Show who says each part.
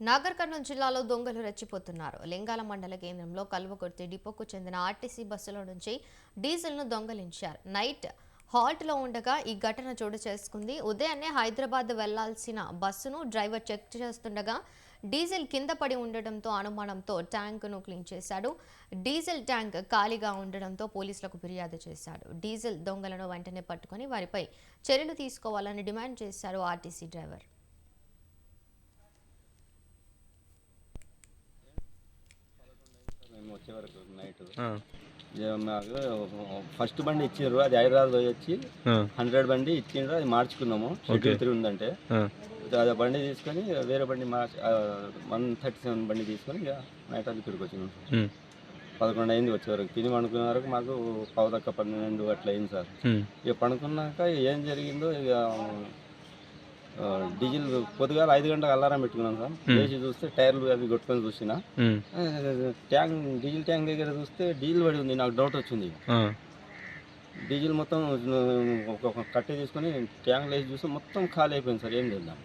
Speaker 1: నాగర్ కర్నూలు జిల్లాలో దొంగలు రెచ్చిపోతున్నారు. లింగాల మండల కేంద్రంలో కల్వకుర్తి డిపోకు చెందిన ఆర్టీసీ బస్సులో నుంచి డీజిల్ను దొంగలించారు. నైట్ హాల్ట్లో ఉండగా ఈ ఘటన చోటు చేసుకుంది. ఉదయాన్నే హైదరాబాద్ వెళ్ళాల్సిన బస్సును డ్రైవర్ చెక్ చేస్తుండగా డీజిల్ కింద పడి ఉండడంతో అనుమానంతో ట్యాంకును క్లీన్ చేశాడు. డీజిల్ ట్యాంక్ ఖాళీగా ఉండడంతో పోలీసులకు ఫిర్యాదు చేశాడు. డీజిల్ దొంగలను వెంటనే పట్టుకొని వారిపై చర్యలు తీసుకోవాలని డిమాండ్ చేశారు ఆర్టీసీ డ్రైవర్.
Speaker 2: వచ్చే వరకు నైట్. మాకు ఫస్ట్ బండి ఇచ్చిండ్రు అది హైదరాబాద్ వచ్చి హండ్రెడ్ బండి ఇచ్చిండ్రు అది మార్చుకున్నాము షెడ్యూల్ త్రీ ఉందంటే. అది బండి తీసుకొని వేరే బండి మార్చి వన్ థర్టీ సెవెన్ బండి తీసుకొని ఇక నైట్ అది ఇక్కడికి వచ్చినాం. పదకొండు అయింది వచ్చే వరకు. తిని పండుకునే వరకు మాకు పౌదక్క పన్నెండు అట్లా అయింది సార్. ఇక పడుకున్నాక ఏం జరిగిందో ఇక డీజిల్ పొద్దుగాల ఐదు గంటలకు అలారం పెట్టుకున్నాం సార్. లేచి చూస్తే టైర్లు అవి కొట్టుకొని చూసినా. ట్యాంక్ డీజిల్ ట్యాంక్ దగ్గర చూస్తే డీజిల్ పడి ఉంది నాకు డౌట్ వచ్చింది. డీజిల్ మొత్తం ఒక కట్టె తీసుకొని ట్యాంక్ లేచి చూస్తే మొత్తం ఖాళీ అయిపోయింది సార్ ఏం చేద్దాం.